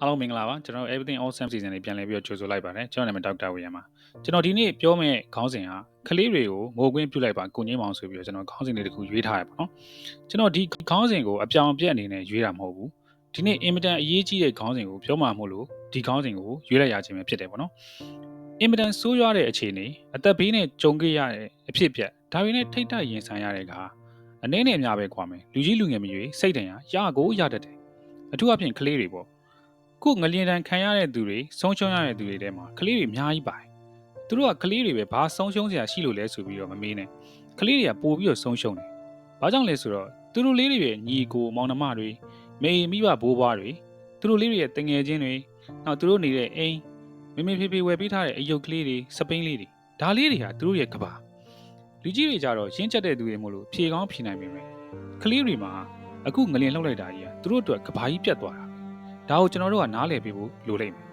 အားလုံးမင်္ဂလာပါကျွန်တော် everything awesome season လေးပြန်လည်ပြီးတော့ကြိုဆိုလိုက်ပါတယ်ကျွန်တော်နာမည်ဒေါက်တာဝီယမ်ပါကျွန်တော်ဒီနေ့ပြောမယ့်ခေါင်းစဉ်ကကလေးတွေကိုငိုကွင်းပြုတ်လိုက်ပါကိုငိမ့်မောင်ဆိုပြီးတော့ကျွန်တော်ခေါင်းစဉ်လေးတစ်ခုရွေးထားရပါတော့ကျွန်တော်ဒီခေါင်းစဉ်ကိုအပြောင်အပြက်အနေနဲ့ရွေးတာမဟုတ်ဘူးဒီနေ့အင်မတန်အရေးကြီးတဲ့ခေါင်းစဉ်ကိုပြောမှာမဟုတ်လို့ဒီခေါင်းစဉ်ကိုရွေးလိုက်ရခြင်းပဲဖြစ်တယ်ပေါ့နော်အင်မတန်ဆိုးရွားတဲ့အခြေအနေအသက်ဘေးနဲ့ကြုံခဲ့ရတဲ့အဖြစ်အပျက်ဒါတွေနဲ့ထိတ်တရင်ဆိုင်ရတဲ့ကအနေနဲ့အများပဲကွာမယ်လူကြီးလူငယ်မရွေးစိတ်တန်ရရကိုရတတ်တယ်အထူးအဖြင့်ကလေးတွေပေါ့ ခုငလျင်တန်ခံရတဲ့သူတွေဆုံးရှုံးရတဲ့သူတွေထဲမှာကလေးတွေအများကြီးပါတယ်သူတို့ကကလေးတွေပဲဘာဆုံးရှုံးစရာရှိလို့လဲဆိုပြီးတော့မမေးနဲ့ကလေးတွေကပို့ပြီးတော့ဆုံးရှုံးတယ်ဘာကြောင့်လဲဆိုတော့သူတို့လေးတွေရဲ့ညီကိုမောင်နှမတွေမေမိဘဘိုးဘွားတွေသူတို့လေးတွေရဲ့တငယ်ချင်းတွေနောက်သူတို့နေတဲ့အိမ်မေမေဖေဖေဝယ်ပေးထားတဲ့အယုတ်ကလေးတွေစပိန်လေးတွေဒါလေးတွေဟာသူတို့ရဲ့ကဘာလူကြီးတွေကြတော့ရင်းချက်တဲ့သူတွေမို့လို့ဖြေကောင်းဖြေနိုင်ပေမဲ့ကလေးတွေမှာအခုငလျင်လှုပ်လိုက်တာကြီးကသူတို့အတွက်ကဘာကြီးပြတ်သွားတာ ဒါကိုကျွန်တော်တို့ကနားလည်ပေးဖို့လိုလိမ့်မယ်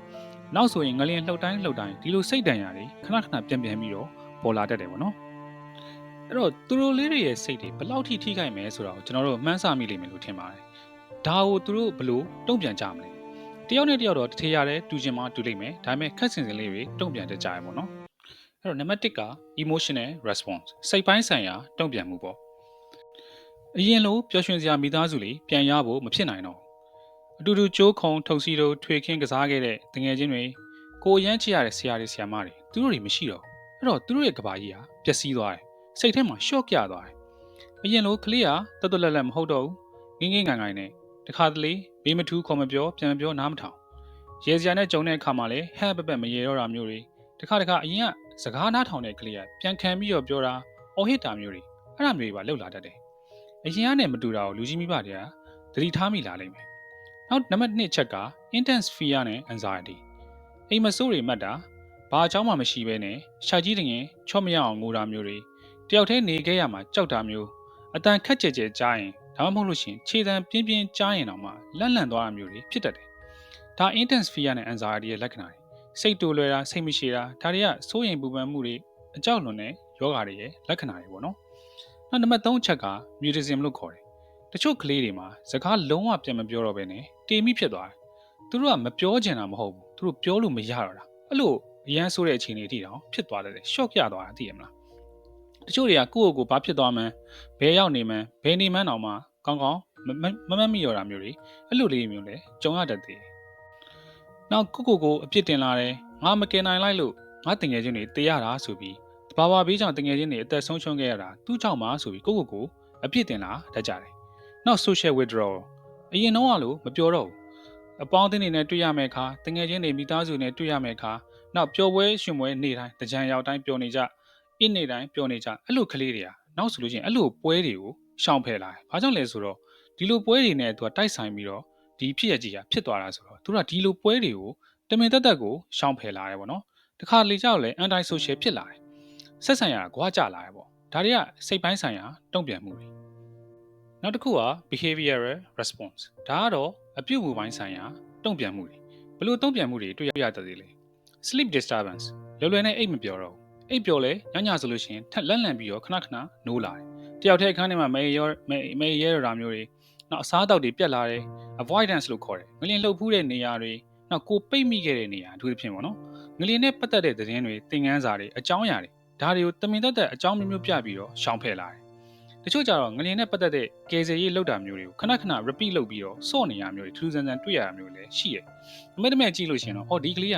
နောက်ဆိုရင်ငလျင်လှုပ်တိုင်းလှုပ်တိုင်းဒီလိုစိတ်တန်ရာတွေခဏခဏပြန်ပြန်ပြီးတော့ပေါ်လာတတ်တယ်ပေါ့နော်အဲ့တော့သူတို့လေးတွေရဲ့စိတ်တွေဘယ်လောက်ထိထိခိုက်မယ်ဆိုတာကိုကျွန်တော်တို့မှန်းဆမိလိမ့်မယ်လို့ထင်ပါတယ်ဒါကိုသူတို့ဘယ်လိုတုံ့ပြန်ကြမလဲတယောက်နဲ့တယောက်တော့တစ်ထေရတယ်တူချင်မှတူလိမ့်မယ်ဒါပေမဲ့ခက်စင်စင်လေးတွေတုံ့ပြန်တတ်ကြရပေါ့နော်အဲ့တော့နံပါတ်1က emotional response စိတ်ပိုင်းဆိုင်ရာတုံ့ပြန်မှုပေါ့အရင်လိုပျော်ရွှင်စရာမိသားစုလေးပြန်ရဖို့မဖြစ်နိုင်တော့ အတူတူကြိုးခုံထုတ်စီတို့ထွေခင်းကစားခဲ့တဲ့တငယ်ချင်းတွေကိုရမ်းချရတဲ့ဆရာတွေဆရာမတွေသူတို့တွေမရှိတော့ဘူးအဲ့တော့သူတို့ရဲ့ကဘာကြီးဟာပျက်စီးသွားတယ်စိတ်ထဲမှာရှော့ကျသွားတယ်အရင်လိုကလေးကတတ်တလက်လက်မဟုတ်တော့ဘူးငင်းငင်းငိုင်ငိုင်နဲ့တခါတလေဘေးမထူးခေါ်မပြောပြန်မပြောနားမထောင်ရေစရာနဲ့ကြုံတဲ့အခါမှာလည်းဟဲ့ပပက်မရေတော့တာမျိုးတွေတခါတခါအရင်ကစကားနားထောင်တဲ့ကလေးကပြန်ခံပြီးတော့ပြောတာအော်ဟစ်တာမျိုးတွေအဲ့ဒါမျိုးတွေပါလှုပ်လာတတ်တယ်အရင်ကနဲ့မတူတာကိုလူကြီးမိဘတွေကသတိထားမိလာလိမ့်မယ် နောက်နံပါတ်2ချက်က intense fear နဲ့ anxiety အိမ်မဆိုးတွေမှတ်တာဘာအကြောင်းမှမရှိဘဲနဲ့ရှာကြီးတငယ်ချော့မရအောင်ငိုတာမျိုးတွေတယောက်တည်းနေခဲ့ရမှာကြောက်တာမျိုးအတန်ခက်ကြဲကြဲကြားရင်ဒါမှမဟုတ်လို့ရှိရင်ခြေတံပြင်းပြင်းကြားရင်တော့မှလန့်လန့်သွားတာမျိုးတွေဖြစ်တတ်တယ်ဒါ intense fear နဲ့ anxiety ရဲ့လက္ခဏာတွေစိတ်တူလွယ်တာစိတ်မရှိတာဒါတွေကစိုးရိမ်ပူပန်မှုတွေအကြောက်လွန်တဲ့ယောဂါတွေရဲ့လက္ခဏာတွေပေါ့နော်နောက်နံပါတ်3ချက်က mutism လို့ခေါ်တယ် တချို့ကလေးတွေမှာစကားလုံးဝပြန်မပြောတော့ဘဲနဲ့တေမိဖြစ်သွားတယ်သူတို့ကမပြောချင်တာမဟုတ်ဘူးသူတို့ပြောလို့မရတော့တာအဲ့လိုအရန်ဆိုးတဲ့အခြေအနေအထိတောင်ဖြစ်သွားတယ်ရှော့ကျသွားတာသိရမလားတချို့တွေကကိုယ့်ကိုယ်ကိုဘာဖြစ်သွားမှန်းဘယ်ရောက်နေမှန်းဘယ်နေမှန်းတော့မှကောင်းကောင်းမမမမိတော့တာမျိုးတွေအဲ့လိုလေးမျိုးလည်းကြုံရတတ်သေးတယ်နောက်ကိုကိုကိုအပြစ်တင်လာတယ်ငါမကင်နိုင်လိုက်လို့ငါတငယ်ချင်းတွေတေးရတာဆိုပြီးတဘာဝဘေးကြောင့်တငယ်ချင်းတွေအသက်ဆုံးရှုံးခဲ့ရတာသူ့ကြောင့်ပါဆိုပြီးကိုကိုကိုအပြစ်တင်လာတတ်ကြတယ် နောက် social withdrawal အရင်တော့ကလို့မပြောတော့ဘူးအပေါင်းအသင်းတွေနဲ့တွေ့ရမယ့်အခါတငယ်ချင်းတွေမိသားစုနဲ့တွေ့ရမယ့်အခါနောက်ပျော်ပွဲရှင်ပွဲနေ့တိုင်းတကြံရောက်တိုင်းပျော်နေကြအင်းနေ့တိုင်းပျော်နေကြအဲ့လိုကလေးတွေကနောက်ဆိုလို့ချင်းအဲ့လိုပွဲတွေကိုရှောင်ဖယ်လာတယ်။ဘာကြောင့်လဲဆိုတော့ဒီလိုပွဲတွေနဲ့သူကတိုက်ဆိုင်ပြီးတော့ဒီဖြစ်ရကြီးကဖြစ်သွားတာဆိုတော့သူကဒီလိုပွဲတွေကိုတမင်တက်တက်ကိုရှောင်ဖယ်လာတယ်ပေါ့နော်။တခါလေကြောက်လဲ anti social ဖြစ်လာတယ်။ဆက်ဆံရကွာကြလာတယ်ပေါ့။ဒါတွေကစိတ်ပိုင်းဆိုင်ရာတုံ့ပြန်မှုတွေ။ နောက်တစ်ခုက behavioral response ဒါကတော့အပြုတ်မှုပိုင်းဆိုင်ရာတုံ့ပြန်မှုတွေဘလို့တုံ့ပြန်မှုတွေတွေ့ရတတ်သေးလဲ sleep disturbance လွယ်လွယ်နဲ့အိတ်မပြောတော့အိတ်ပြောလဲညညဆိုလို့ရှိရင်ထက်လက်လန့်ပြီးတော့ခဏခဏနိုးလာတယ်တယောက်တည်းအခန်းထဲမှာမေရောမေရဲရတာမျိုးတွေနောက်အစားအသောက်တွေပြက်လာတယ် avoidance လို့ခေါ်တယ်ငလျင်လှုပ်ဖူးတဲ့နေရာတွေနောက်ကိုပိတ်မိခဲ့တဲ့နေရာအထူးသဖြင့်ပေါ့နော်ငလျင်နဲ့ပတ်သက်တဲ့သတင်းတွေသင်ခန်းစာတွေအကြောင်းအရာတွေဒါတွေကိုတမင်သက်သက်အကြောင်းမျိုးမျိုးပြပြီးတော့ရှောင်ဖယ်လာတယ် တချို့ကြတော့ငလျင်နဲ့ပတ်သက်တဲ့ကယ်ဆယ်ရေးလုပ်တာမျိုးတွေကိုခဏခဏ repeat လုပ်ပြီးတော့စော့နေရမျိုးတွေထူးဆန်းဆန်းတွေ့ရတာမျိုးလည်းရှိတယ်။အမေတမဲကြည့်လို့ရှိရင်တော့ဟောဒီကလေးက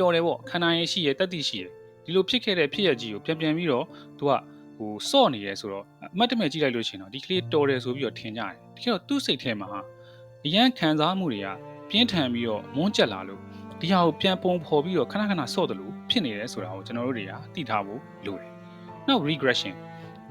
တော်တယ်ပေါ့ခန္ဓာရည်ရှိရတက်တိရှိရဒီလိုဖြစ်ခဲ့တဲ့ဖြစ်ရကြီးကိုပြန်ပြန်ပြီးတော့သူကဟိုစော့နေရဲဆိုတော့အမတ်တမဲ့ကြည့်လိုက်လို့ရှိရင်တော့ဒီကလေးတော်တယ်ဆိုပြီးတော့ထင်ကြတယ်တကယ်တော့သူ့စိတ်ထဲမှာအရန်ခံစားမှုတွေကပြင်းထန်ပြီးတော့မွန်းကျက်လာလို့ဒီဟာကိုပြန်ပုံဖော်ပြီးတော့ခဏခဏစော့တယ်လို့ဖြစ်နေတယ်ဆိုတာကိုကျွန်တော်တို့တွေကသိထားဖို့လိုတယ်နောက် regression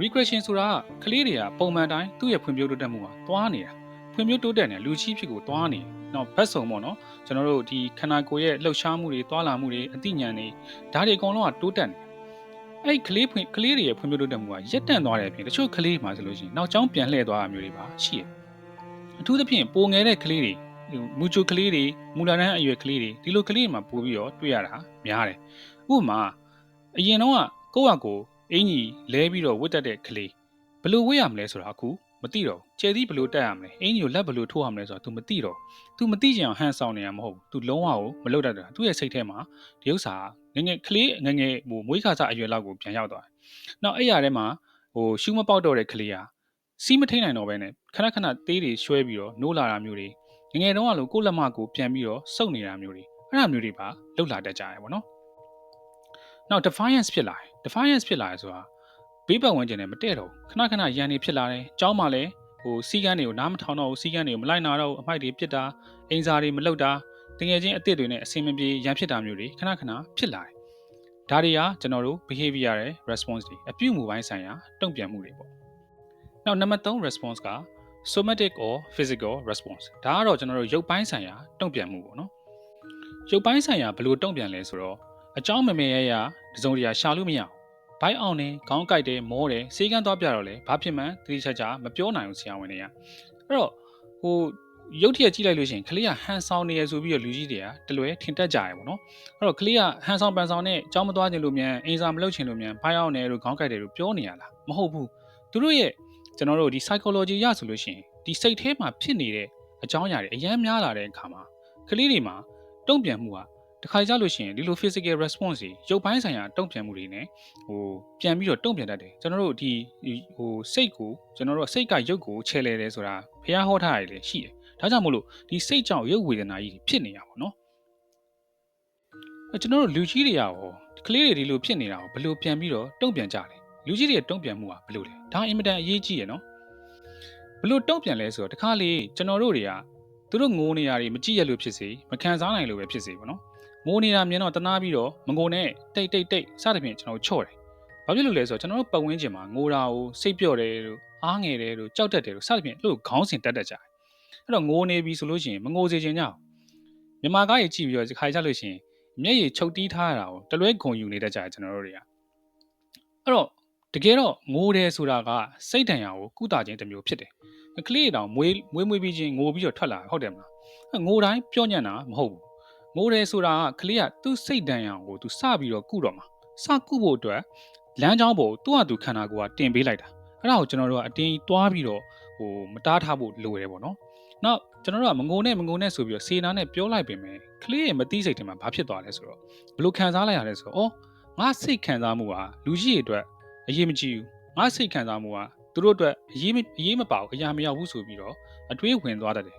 regression ဆိုတာကကလေးတွေကပုံမှန်တိုင်းသူ့ရဲ့ဖွံ့ဖြိုးတိုးတက်မှုကသွားနေတာဖွံ့ဖြိုးတိုးတက်နေလူကြီးဖြစ်ကိုသွားနေတယ်နောက်ဘတ်စုံပေါ့နော်ကျွန်တော်တို့ဒီခန္ဓာကိုယ်ရဲ့လှုပ်ရှားမှုတွေသွားလာမှုတွေအသိဉာဏ်တွေဒါတွေအကုန်လုံးကတိုးတက်နေအဲ့ကလေးဖွင့်ကလေးတွေရဲ့ဖွံ့ဖြိုးတိုးတက်မှုကရက်တန့်သွားတဲ့အပြင်တချို့ကလေးမှဆိုလို့ရှိရင်နောက်ကျောင်းပြန်လှည့်သွားတာမျိုးတွေပါရှိတယ်အထူးသဖြင့်ပိုငယ်တဲ့ကလေးတွေမူချိုကလေးတွေမူလာတန်းအရွယ်ကလေးတွေဒီလိုကလေးတွေမှာပို့ပြီးတော့တွေ့ရတာများတယ်ဥပမာအရင်တော့ကကိုယ့်ဟာကိုယ် အင်ကြီးလဲပြီးတော့ဝတ်တက်တဲ့ကလေးဘယ်လိုဝတ်ရမလဲဆိုတာအခု မသိတော့ဘူးကျဲသီးဘယ်လိုတက်ရမလဲအင်ကြီးကိုလက်ဘယ်လိုထိုးရမလဲဆိုတော့ तू မသိတော့ तू မသိကြအောင်ဟန်ဆောင်နေရမဟုတ်ဘူး तू လုံးဝကိုမလုပ်တတ်တာသူ့ရဲ့စိတ်ထဲမှာဒီဥစ္စာငငယ်ကလေးငငယ်ဟိုမွေးခါစားအရွယ်လောက်ကိုပြန်ရောက်သွားတယ်။နောက်အဲ့ရထဲမှာဟိုရှူးမပေါက်တော့တဲ့ကလေးဟာစီးမထိန်နိုင်တော့ဘဲနဲ့ခဏခဏသေးတွေရွှဲပြီးတော့နိုးလာတာမျိုးတွေငငယ်တုန်းကလိုကိုယ့်လက်မကိုပြန်ပြီးတော့စုပ်နေတာမျိုးတွေအဲ့ဒါမျိုးတွေပါလှုပ်လာတတ်ကြရပါတော့။နောက် defiance ဖြစ်လာတယ် defiance ဖြစ်လာရဆိုတာဘေးပတ်ဝန်းကျင်နဲ့မတည့်တော့ခဏခဏရန်နေဖြစ်လာတယ်။ကျောင်းမှာလည်းဟိုစီကန်းတွေကိုနားမထောင်တော့ဘူးစီကန်းတွေကိုမလိုက်နာတော့ဘူးအမိုက်တွေပြစ်တာအင်စာတွေမလုပ်တာတကယ်ချင်းအစ်စ်တွေနဲ့အဆင်မပြေရန်ဖြစ်တာမျိုးတွေခဏခဏဖြစ်လာတယ်။ဒါတွေကကျွန်တော်တို့ behavior ရဲ့ response တွေအပြုအမူပိုင်းဆိုင်ရာတုံ့ပြန်မှုတွေပေါ့။နောက်နံပါတ်3 response က somatic or physical response ဒါကတော့ကျွန်တော်တို့ရုပ်ပိုင်းဆိုင်ရာတုံ့ပြန်မှုပေါ့နော်။ရုပ်ပိုင်းဆိုင်ရာဘယ်လိုတုံ့ပြန်လဲဆိုတော့ အကြောင်းမမေရရတစုံတရာရှာလို့မရအောင်ဘိုက်အောင်နေခေါင်းကိုက်တယ်မောတယ်စေးကန်းသွားပြတော့လေဘာဖြစ်မှန်းတတိချာချာမပြောနိုင်ဘူးဆရာဝန်တွေကအဲ့တော့ဟိုရုပ်ထရက်ကြည့်လိုက်လို့ရှိရင်ကလေးကဟန်ဆောင်နေရဆိုပြီးတော့လူကြီးတွေကတလွဲထင်တတ်ကြရပေါ့နော်အဲ့တော့ကလေးကဟန်ဆောင်ပန်ဆောင်နဲ့ကြောင်းမသွားခြင်းလို့မြန်အင်စာမလုပ်ခြင်းလို့မြန်ဘိုက်အောင်နေလို့ခေါင်းကိုက်တယ်လို့ပြောနေရလားမဟုတ်ဘူးသူတို့ရဲ့ကျွန်တော်တို့ဒီ psychology ရဆိုလို့ရှိရင်ဒီစိတ်ထဲမှာဖြစ်နေတဲ့အကြောင်းအရာတွေအများများလာတဲ့အခါမှာကလေးတွေမှာတုံ့ပြန်မှုက တခါကြလို့ရှိရင်ဒီလို physical response တွေရုပ်ပိုင်းဆိုင်ရာတုံ့ပြန်မှုတွေ ਨੇ ဟိုပြန်ပြီးတော့တုံ့ပြန်တတ်တယ်ကျွန်တော်တို့ဒီဟိုစိတ်ကိုကျွန်တော်တို့စိတ်ကရုပ်ကိုချဲလဲတယ်ဆိုတာဖះဟောထားရတယ်ရှိတယ်ဒါကြောင့်မို့လို့ဒီစိတ်ကြောင့်ရုပ်ဝေဒနာကြီးဖြစ်နေရပါတော့အဲကျွန်တော်တို့လူကြီးတွေရောကလေးတွေဒီလိုဖြစ်နေတာကိုဘယ်လိုပြန်ပြီးတော့တုံ့ပြန်ကြလဲလူကြီးတွေတုံ့ပြန်မှုကဘယ်လိုလဲဒါအင်မတန်အရေးကြီးရနော်ဘယ်လိုတုံ့ပြန်လဲဆိုတော့တခါလေကျွန်တော်တို့တွေကသူတို့ငိုနေရတွေမကြည့်ရလို့ဖြစ်စေမခံစားနိုင်လို့ပဲဖြစ်စေပေါ့နော် မိုးနေတာမြင်တော့တနာပြီးတော့မငိုနဲ့တိတ်တိတ်တိတ်စသဖြင့်ကျွန်တော်ချော့တယ်။ဘာဖြစ်လို့လဲဆိုတော့ကျွန်တော်တို့ပတ်ဝန်းကျင်မှာငိုတာကိုစိတ်ပြော့တယ်လို့အားငယ်တယ်လို့ကြောက်တတ်တယ်လို့စသဖြင့်အဲ့လိုခေါင်းစဉ်တက်တတ်ကြတယ်။အဲ့တော့ငိုနေပြီဆိုလို့ရှိရင်မငိုစေချင်ကြအောင်။မြန်မာကားကြီးကြည့်ပြီးတော့ခါကြလို့ရှိရင်မျက်ရည်ချုပ်တီးထားရတာကိုတလွဲခုံယူနေတတ်ကြတယ်ကျွန်တော်တို့တွေက။အဲ့တော့တကယ်တော့ငိုတယ်ဆိုတာကစိတ်တန်ရာကိုကုသခြင်းတစ်မျိုးဖြစ်တယ်။ကလေးတောင်မွေးမွေးမွေးပြီးချင်းငိုပြီးတော့ထွက်လာဟုတ်တယ်မလား။ငိုတိုင်းပြောညံ့တာမဟုတ်ဘူး ငိုတယ်ဆိုတာကကလေးကသူ့စိတ်တန်ရအောင်ကိုသူစပြီးတော့ကုတော့မှာစကုဖို့အတွက်လမ်းကြောင်းပေါ်သူ့ဟာသူခန္ဓာကိုယ်ကတင်ပေးလိုက်တာအဲ့ဒါကိုကျွန်တော်တို့ကအတင်းတွားပြီးတော့ဟိုမတားထားဖို့လိုတယ်ပေါ့နော်နောက်ကျွန်တော်တို့ကမငိုနဲ့မငိုနဲ့ဆိုပြီးတော့စေနာနဲ့ပြောလိုက်ပင်ပဲကလေးရဲ့မသိစိတ်ထဲမှာဘာဖြစ်သွားလဲဆိုတော့ဘလို့ခံစားလိုက်ရလဲဆိုတော့ဩငါစိတ်ခံစားမှုကလူကြီးတွေအတွက်အရေးမကြီးဘူးငါစိတ်ခံစားမှုက သူတို့အတွက်အရေးအရေးမပါဘူးအရာမရောက်ဘူးဆိုပြီးတော့အတွေးဝင်သွားတတ်တယ်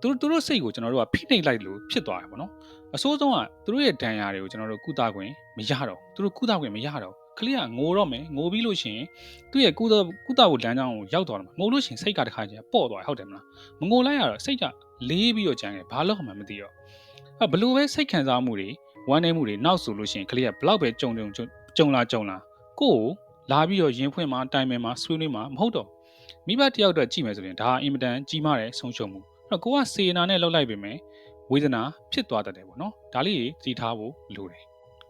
သူတို့သူတို့စိတ်ကိုကျွန်တော်တို့ကဖိနှိပ်လိုက်လို့ဖြစ်သွားတယ်ပေါ့နော်အစိုးဆုံးကသူတို့ရဲ့ဒဏ်ရာတွေကိုကျွန်တော်တို့ကုသခွင့်မရတော့သူတို့ကုသခွင့်မရတော့ကလေးကငိုတော့မယ်ငိုပြီးလို့ရှိရင်သူ့ရဲ့ကုသကုသဖို့လမ်းကြောင်းကိုရောက်သွားတယ်ငိုလို့ရှိရင်စိတ်ကတခါကျပေါ့သွားဟုတ်တယ်မလားမငိုလိုက်ရတော့စိတ်ကလေးပြီးတော့ကြမ်းတယ်ဘာလို့မှမသိတော့အဲဘလို့ပဲစိတ်ခံစားမှုတွေဝမ်းနည်းမှုတွေနောက်ဆိုလို့ရှိရင်ကလေးကဘလောက်ပဲကြုံကြုံကြုံလာကြုံလာကိုယ်ကို လာပြီးတော့ရင်ဖွင့်မှာတိုင်ပင်မှာဆွေးနွေးမှာမဟုတ်တော့မိဘတယောက်အတွက်ကြည့်မယ်ဆိုရင်ဒါအင်မတန်ကြီးမားတဲ့ဆုံးရှုံးမှုအဲ့တော့ကိုကစေနာနဲ့လှုပ်လိုက်ပေမဲ့ဝေဒနာဖြစ်သွားတတ်တယ်ပေါ့နော်ဒါလေးကြီးသိထားဖို့လိုတယ်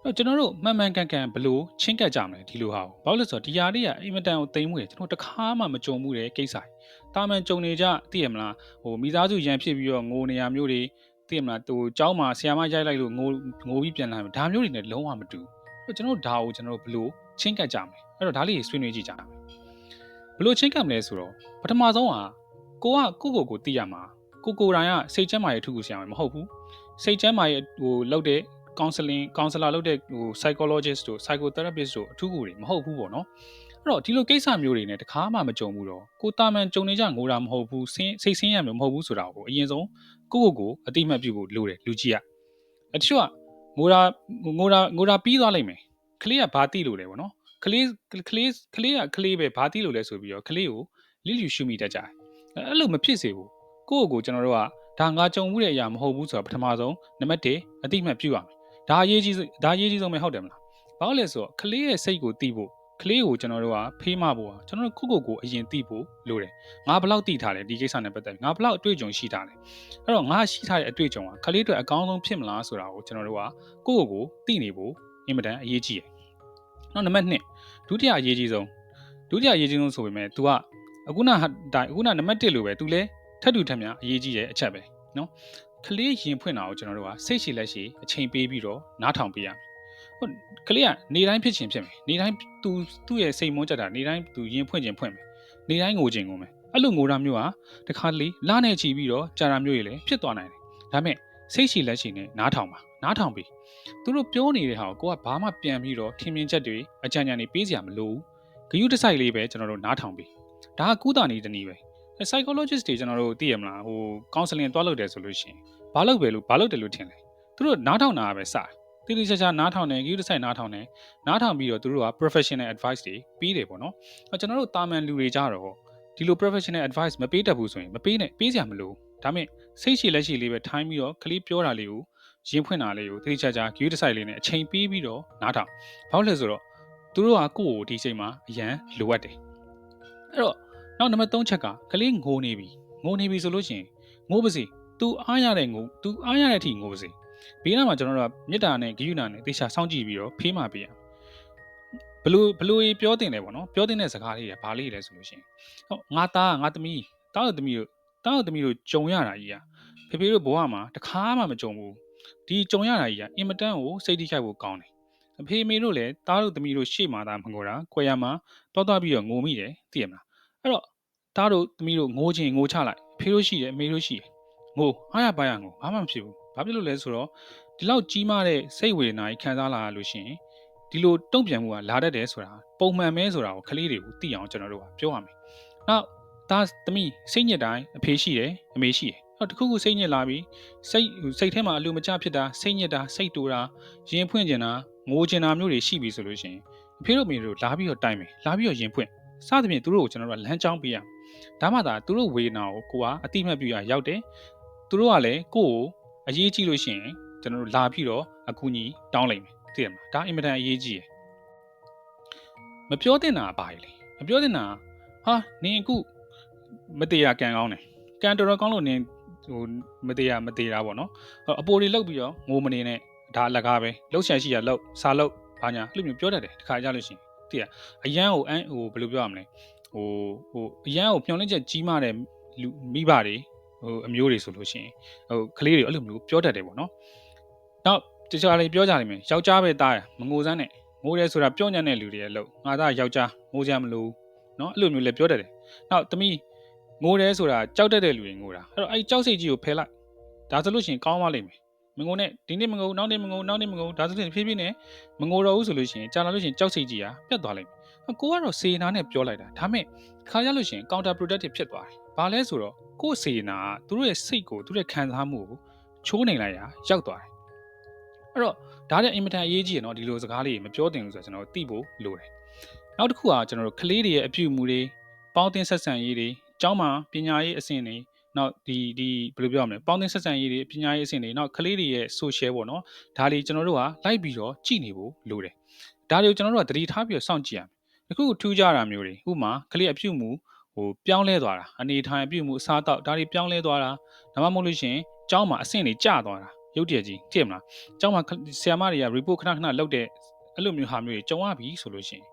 အဲ့တော့ကျွန်တော်တို့မှန်မှန်ကန်ကန်ဘလို့ချင်းကပ်ကြမလဲဒီလိုဟာကိုဘာလို့လဲဆိုတော့ဒီဟာလေးကအင်မတန်ကိုတိမ်မှုတယ်ကျွန်တော်တခါမှမကြုံမှုတဲ့ကိစ္စကြီးတာမန်ကြုံနေကြသိရမလားဟိုမိသားစုရန်ဖြစ်ပြီးတော့ငိုနေရမျိုးတွေသိရမလားဟိုเจ้าမှာဆီယာမရိုက်လိုက်လို့ငိုငိုပြီးပြန်လာတယ်ဒါမျိုးတွေနဲ့လုံးဝမတူဘူးကျွန်တော်တို့ဒါကိုကျွန်တော်တို့ဘလို့ချင်းကပ်ကြမလဲ အဲ့တော့ဒါလေးဆွေးနွေးကြည့်ကြမယ်ဘလို့ချင်းကပ်မလဲဆိုတော့ပထမဆုံးကကိုကကိုကိုကိုသိရမှာကိုကိုတိုင်ကစိတ်ကျန်းမာရေးထုခုဆရာမဟုတ်ဘူးစိတ်ကျန်းမာရေးဟိုလုပ်တဲ့ counseling counselor လုပ်တဲ့ဟို psychologist တို့ psychotherapist တို့အထူးကူတွေမဟုတ်ဘူးပေါ့နော်အဲ့တော့ဒီလိုကိစ္စမျိုးတွေနဲ့တခါမှမကြုံဘူးတော့ကိုတာမန်ကြုံနေကြငိုတာမဟုတ်ဘူးစိတ်ဆင်းရဲမျိုးမဟုတ်ဘူးဆိုတာကိုအရင်ဆုံးကိုကိုကိုအတိမတ်ပြုဖို့လိုတယ်လူကြီးကအတချို့ကငိုတာငိုတာငိုတာပြီးသွားလိမ့်မယ်ကလေးကဘာတိလို့လဲပေါ့နော် ကလေးကလေးကလေးကကလေးပဲဘာတိလို့လဲဆိုပြီးတော့ကလေးကိုလိလျူရှုမိတတ်ကြတယ်အဲ့လိုမဖြစ်စေဘူးကိုယ့်ကိုကျွန်တော်တို့ကဒါငါကြုံမှုတဲ့အရာမဟုတ်ဘူးဆိုတော့ပထမဆုံးနံပါတ်1အတိမတ်ပြုရမယ်ဒါအရေးကြီးဒါအရေးကြီးဆုံးပဲဟုတ်တယ်မလားဘာလို့လဲဆိုတော့ကလေးရဲ့စိတ်ကိုသိဖို့ကလေးကိုကျွန်တော်တို့ကဖေးမဖို့ကျွန်တော်တို့ခုခုကိုအရင်သိဖို့လိုတယ်ငါဘယ်လောက်သိထားလဲဒီကိစ္စနဲ့ပတ်သက်ပြီးငါဘယ်လောက်အတွေ့အကြုံရှိထားလဲအဲ့တော့ငါရှိထားတဲ့အတွေ့အကြုံကကလေးအတွက်အကောင်းဆုံးဖြစ်မလားဆိုတာကိုကျွန်တော်တို့ကကိုယ့်ကိုယ်ကိုသိနေဖို့အင်မတန်အရေးကြီးတယ်နောက်နံပါတ်2 ဒုတိယအရေးကြီးဆုံးဒုတိယအရေးကြီးဆုံးဆိုပေမဲ့ तू ကအခုနတိုင်းအခုနနံပါတ်1လို့ပဲ तू လဲထပ်တူထပ်များအရေးကြီးတဲ့အချက်ပဲနော်ကလေးရင်ဖွင့်တာကိုကျွန်တော်တို့ကစိတ်ရှိလက်ရှိအချိန်ပေးပြီးတော့နားထောင်ပေးရမယ်ဟုတ်ကလေးကနေတိုင်းဖြစ်ချင်ဖြစ်မယ်နေတိုင်းသူသူ့ရဲ့စိတ်မွန်းကြတာနေတိုင်းသူရင်ဖွင့်ခြင်းဖွင့်မယ်နေတိုင်းငိုခြင်းငိုမယ်အဲ့လိုငိုတာမျိုးဟာတခါတလေလာနေချီပြီးတော့ကြာတာမျိုးတွေလည်းဖြစ်သွားနိုင်တယ်ဒါပေမဲ့စိတ်ရှိလက်ရှိနဲ့နားထောင်ပါနားထောင်ပြီး သူတို့ပြောနေတဲ့ဟာကိုကိုကဘာမှပြန်ပြီးတော့ထင်မြင်ချက်တွေအကြံဉာဏ်တွေပေးစရာမလိုဘူးဂယုတစိုက်လေးပဲကျွန်တော်တို့နားထောင်ပြီးဒါကကုသနေတနည်းပဲ psychologist တွေကျွန်တော်တို့သိရမလားဟို counseling တွားလုပ်တယ်ဆိုလို့ရှိရင်ဘာလုပ်ပဲလို့ဘာလုပ်တယ်လို့ထင်လဲသူတို့နားထောင်တာပဲစတယ်တိတိကျကျနားထောင်တယ်ဂယုတစိုက်နားထောင်တယ်နားထောင်ပြီးတော့သူတို့က professional advice တွေပေးတယ်ပေါ့နော်အဲကျွန်တော်တို့တာမန်လူတွေကြတော့ဒီလို professional advice မပေးတတ်ဘူးဆိုရင်မပေးနဲ့ပေးစရာမလိုဒါမဲ့စိတ်ရှိလက်ရှိလေးပဲထိုင်းပြီးတော့ကလေးပြောတာလေးကို ရင်ဖွင့်တာလေးကိုတိတိကျကျဂယုတစိုက်လေးနဲ့အချိန်ပေးပြီးတော့နားထောင်ဘာလို့လဲဆိုတော့သူတို့ကကိုယ့်ကိုဒီချိန်မှာအရန်လိုအပ်တယ်အဲ့တော့နောက်နံပါတ်3ချက်ကကလေးငိုနေပြီငိုနေပြီဆိုလို့ရှိရင်ငိုပါစေ तू အားရတဲ့ငို तू အားရတဲ့အထိငိုပါစေဘေးနားမှာကျွန်တော်တို့ကမေတ္တာနဲ့ဂရုဏာနဲ့တေချာစောင့်ကြည့်ပြီးတော့ဖေးမှပေးရဘလို့ဘလို့ပြောတင်တယ်ပေါ့နော်ပြောတင်တဲ့စကားလေးတွေဘာလေးလဲဆိုလို့ရှိရင်ဟောငါသားငါသမီးတားရသမီးတို့တားရသမီးတို့ကြုံရတာကြီးอ่ะဖေဖေတို့ဘဝမှာတခါမှမကြုံဘူး ဒီကြုံရတာကြီးอ่ะအင်မတန်ကိုစိတ်ထိခိုက်ဖို့ကောင်းတယ်အဖေမေတို့လည်းတားတို့သမီးတို့ရှေ့မှာသာမငိုတာခွဲရမှာတောသွားပြီးတော့ငိုမိတယ်သိရမလားအဲ့တော့တားတို့သမီးတို့ငိုချင်ငိုချလိုက်ဖေတို့ရှိတယ်အမေတို့ရှိတယ်ငိုအားရပါရငိုဘာမှမဖြစ်ဘူးဘာဖြစ်လို့လဲဆိုတော့ဒီလောက်ကြီးမားတဲ့စိတ်ဝေဒနာကြီးခံစားလာရလို့ရှိရင်ဒီလိုတုံ့ပြန်မှုကလာတတ်တယ်ဆိုတာပုံမှန်ပဲဆိုတာကိုကလေးတွေကိုသိအောင်ကျွန်တော်တို့ကပြောရမယ်။နောက်ဒါသမီးစိတ်ညစ်တိုင်းအဖေရှိတယ်အမေရှိတယ်။ နောက်တစ်ခုခုစိတ်ညစ်လာပြီးစိတ်စိတ်ထဲမှာအလိုမကျဖြစ်တာစိတ်ညစ်တာစိတ်တူတာရင်ဖွင့်ကျင်တာငိုကျင်တာမျိုးတွေရှိပြီဆိုလို့ရှိရင်အဖေတို့အမေတို့လာပြီးတော့တိုင်မယ်လာပြီးတော့ရင်ဖွင့်စသဖြင့်သူတို့ကိုကျွန်တော်တို့ကလမ်းကြောင်းပေးရမယ်။ဒါမှသာသူတို့ဝေဒနာကိုကိုကအတိမတ်ပြရရောက်တယ်။သူတို့ကလည်းကိုယ့်ကိုအရေးကြီးလို့ရှိရင်ကျွန်တော်တို့လာပြီးတော့အကူအညီတောင်းလိုက်မယ်သိရမလားဒါအင်မတန်အရေးကြီးရယ်မပြောတင်တာပါလေမပြောတင်တာဟာနင်အခုမတရားကန်ကောင်းတယ်ကန်တော်တော်ကောင်းလို့နင် ဟိုမသေးရမသေးတာပေါ့နော်အပိုတွေလောက်ပြီးတော့ငိုမနေနဲ့ဒါအလကားပဲလှုပ်ရှားရှိရလှုပ်စားလှုပ်ဘာညာအဲ့လိုမျိုးပြောတတ်တယ်တခါကြလို့ရှိရင်သိရအရန်ကိုအန်ဟိုဘယ်လိုပြောရမလဲဟိုဟိုအရန်ကိုမျောလင့်ချက်ကြီးမာတဲ့လူမိဘတွေဟိုအမျိုးတွေဆိုလို့ရှိရင်ဟိုကလေးတွေအဲ့လိုမျိုးပြောတတ်တယ်ပေါ့နော်နောက်တခြားလေးပြောကြလိမ့်မယ်ယောက်ျားပဲတားရမငိုစမ်းနဲ့ငိုတယ်ဆိုတာပြောညံ့တဲ့လူတွေရဲ့လို့ငါသားယောက်ျားငိုစမ်းမလို့နော်အဲ့လိုမျိုးလည်းပြောတတ်တယ်နောက်သမီး ငိုတယ်ဆိုတာကြောက်တတ်တဲ့လူတွေငိုတာအဲ့တော့အဲ့ကြောက်စိတ်ကြီးကိုဖယ်လိုက်ဒါဆိုလို့ရှိရင်ကောင်းသွားလိမ့်မယ်မငိုနဲ့ဒီနေ့မငိုနောက်နေ့မငိုနောက်နေ့မငိုဒါဆိုရင်ဖြည်းဖြည်းနဲ့မငိုတော့ဘူးဆိုလို့ရှိရင်ကြာလာလို့ရှိရင်ကြောက်စိတ်ကြီးဟာပြတ်သွားလိမ့်မယ်ကိုကတော့စေနာနဲ့ပြောလိုက်တာဒါမဲ့ခါရလို့ရှိရင် counter productive ဖြစ်သွားတယ်ဘာလဲဆိုတော့ကိုယ်စေနာကသူတို့ရဲ့စိတ်ကိုသူတို့ရဲ့ခံစားမှုကိုချိုးနေလိုက်ရရောက်သွားတယ်အဲ့တော့ဒါတဲ့အင်မတန်အရေးကြီးရနော်ဒီလိုစကားလေးမပြောတင်လို့ဆိုတော့ကျွန်တော်သိဖို့လိုတယ်နောက်တစ်ခုကကျွန်တော်တို့ကလေးတွေရဲ့အပြုအမူတွေပေါင်းတင်ဆက်ဆံရေးတွေ ကျောင်းမှာပညာရေးအဆင့်တွေနောက်ဒီဒီဘယ်လိုပြောရမလဲပေါင်းတင်ဆက်ဆံရေးတွေပညာရေးအဆင့်တွေနောက်ကလေးတွေရဲ့ social ပေါ့နော်ဒါလေးကျွန်တော်တို့ကလိုက်ပြီးတော့ကြည့်နေဖို့လိုတယ်ဒါတွေကိုကျွန်တော်တို့ကသတိထားပြီးတော့စောင့်ကြည့်ရမယ်အခုထူးကြတာမျိုးတွေဥပမာကလေးအပြုအမူဟိုပြောင်းလဲသွားတာအနေထိုင်အပြုအမူအစားအသောက်ဒါတွေပြောင်းလဲသွားတာဒါမှမဟုတ်လို့ရှိရင်ကျောင်းမှာအဆင့်တွေကျသွားတာရုပ်တရက်ကြီးကြည့်မလား။ကျောင်းမှာဆရာမတွေက report ခဏခဏလုပ်တဲ့အဲ့လိုမျိုးဟာမျိုးတွေကြုံရပြီဆိုလို့ရှိရင်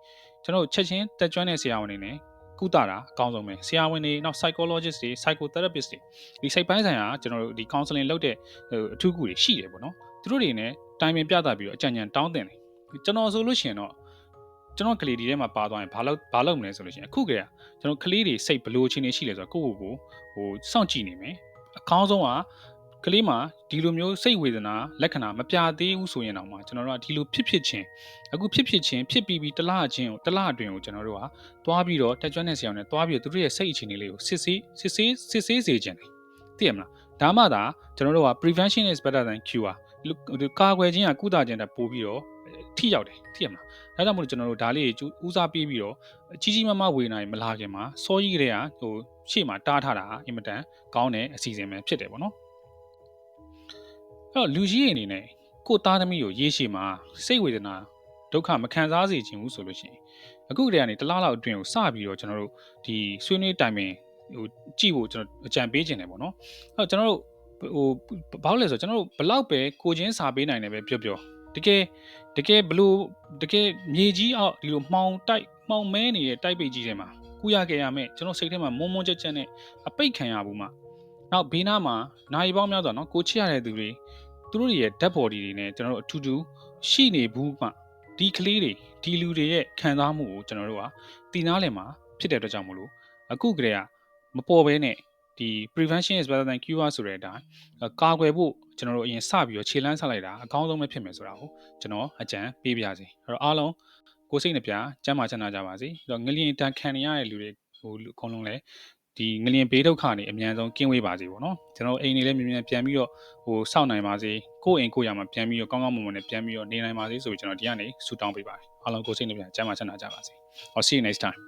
ကျွန်တော်ချက်ချင်းတက်ကြွတဲ့ဆရာဝန်တွေနဲ့ ကုသတာအကောင်းဆုံးပဲဆရာဝန်တွေနောက် psychologist တွေ psychotherapist တွေဒီစိတ်ပိုင်းဆိုင်ရာကျွန်တော်တို့ဒီ counseling လုပ်တဲ့ဟိုအထူးကူတွေရှိတယ်ပေါ့နော်သူတို့တွေနဲ့တိုင်ပင်ပြသပြီးတော့အကြံဉာဏ်တောင်းတင်တယ်ကျွန်တော်ဆိုလို့ရှိရင်တော့ကျွန်တော်ကလေးဒီထဲမှာပါသွားရင်ဘာလို့ဘာလုပ်မလဲဆိုလို့ရှိရင်အခုကတည်းကကျွန်တော်ကလေးတွေစိတ်ဘလို့ချင်းနေရှိလဲဆိုတော့ကိုယ့်ကိုယ်ကိုဟိုစောင့်ကြည့်နေမယ်အကောင်းဆုံးက ကလေးမှာဒီလိုမျိုးစိတ်ဝေဒနာလက္ခဏာမပြသေးဘူးဆိုရင်တော့မှကျွန်တော်တို့ကဒီလိုဖြစ်ဖြစ်ချင်းအခုဖြစ်ဖြစ်ချင်းဖြစ်ပြီးပြီးတလားချင်းကိုတလားအတွင်းကိုကျွန်တော်တို့ကသွားပြီးတော့တက်ကြွတဲ့ဆရာနဲ့သွားပြီးတော့သူတို့ရဲ့စိတ်အခြေအနေလေးကိုစစ်ဆေးစစ်ဆေးစစ်ဆေးစေခြင်းတယ်သိရမလားဒါမှသာကျွန်တော်တို့က prevention is better than cure ကာကွယ်ခြင်းကကုသခြင်းတက်ပို့ပြီးတော့ထိရောက်တယ်သိရမလားဒါကြောင့်မို့လို့ကျွန်တော်တို့ဒါလေးကိုဦးစားပေးပြီးတော့ကြီးကြီးမားမားဝေနိုင်မလာခင်မှာစောကြီးကလေးကဟိုရှေ့မှာတားထားတာအင်မတန်ကောင်းတဲ့အစီအစဉ်ပဲဖြစ်တယ်ပေါ့နော်အဲ့ တော့လူကြီးအနေနဲ့ကိုသားသမီးကိုရေးရှိမှာစိတ်ဝေဒနာဒုက္ခမခံစားစေချင်ဘူးဆိုလို့ရှိရင်အခုတည်းကနေတလားလောက်အတွင်းကိုစပြီးတော့ကျွန်တော်တို့ဒီဆွေးနွေးတိုင်ပင်ဟိုကြည့်ဖို့ကျွန်တော်အကြံပေးခြင်းတယ်ပေါ့နော်အဲ့တော့ကျွန်တော်တို့ဟိုဘာလို့လဲဆိုတော့ကျွန်တော်တို့ဘလောက်ပဲကိုချင်းစာပေးနိုင်တယ်ပဲပြောပြောတကယ်တကယ်ဘလို့တကယ်မြေကြီးအောက်ဒီလိုမှောင်တိုက်မှောင်မဲနေတဲ့တိုက်ပိတ်ကြီးတွေမှာကူရခဲ့ရမယ်ကျွန်တော်စိတ်ထဲမှာမုံမုံချက်ချက်နဲ့အပိတ်ခံရဘူးမှနောက်ဘေးနားမှာနိုင်ပေါင်းများစွာနော်ကိုချစ်ရတဲ့သူတွေ သူတို့တွေရဲ့ dead body တွေနဲ့ကျွန်တော်တို့အထူးထူးရှိနေဘူးမှဒီကလေးတွေဒီလူတွေရဲ့ခံစားမှုကိုကျွန်တော်တို့ကတည်နာလည်မှာဖြစ်တဲ့အတွက်ကြောင့်မလို့အခုကလေးကမပေါ်ဘဲနဲ့ဒီ prevention is better than cure ဆိုတဲ့အတိုင်းကာကွယ်ဖို့ကျွန်တော်တို့အရင်စပြီးတော့ခြေလှမ်းဆက်လိုက်တာအကောင်းဆုံးပဲဖြစ်မယ်ဆိုတာကိုကျွန်တော်အကြံပေးပါရစေအဲ့တော့အားလုံးကိုယ်စိတ်နှပြကျမ်းမာချမ်းသာကြပါစေအဲ့တော့ငလျင်တန်ခံနေရတဲ့လူတွေဟိုအကုန်လုံးလည်း ဒီငလျင်ဘေးဒုက္ခနေအများဆုံးကင်းဝေးပါစေပေါ့နော်ကျွန်တော်အိမ်နေလည်းမြင်မြန်ပြန်ပြီးတော့ဟိုစောင့်နိုင်ပါစေကိုယ့်အိမ်ကိုယ့်ရမှာပြန်ပြီးတော့ကောင်းကောင်းမွန်မွန်နဲ့ပြန်ပြီးတော့နေနိုင်ပါစေဆိုပြီးကျွန်တော်ဒီကနေဆုတောင်းပေးပါတယ်အားလုံးကိုယ်စိတ်နှပြကျမ်းမာချမ်းသာကြပါစေ I'll see you next time